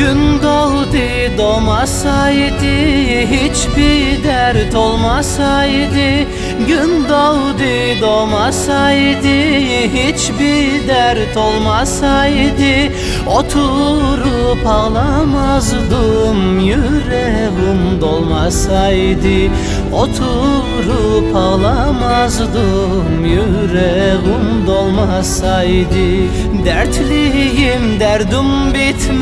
Gün doğdu doğmasaydı Hiçbir dert olmasaydı. Gün doğdu doğmasaydı Hiçbir dert olmasaydı. Oturup ağlamazdım Yüreğim dolmasaydı. Oturup ağlamazdım Yüreğim dolmasaydı. Dertliyim derdim bitmez.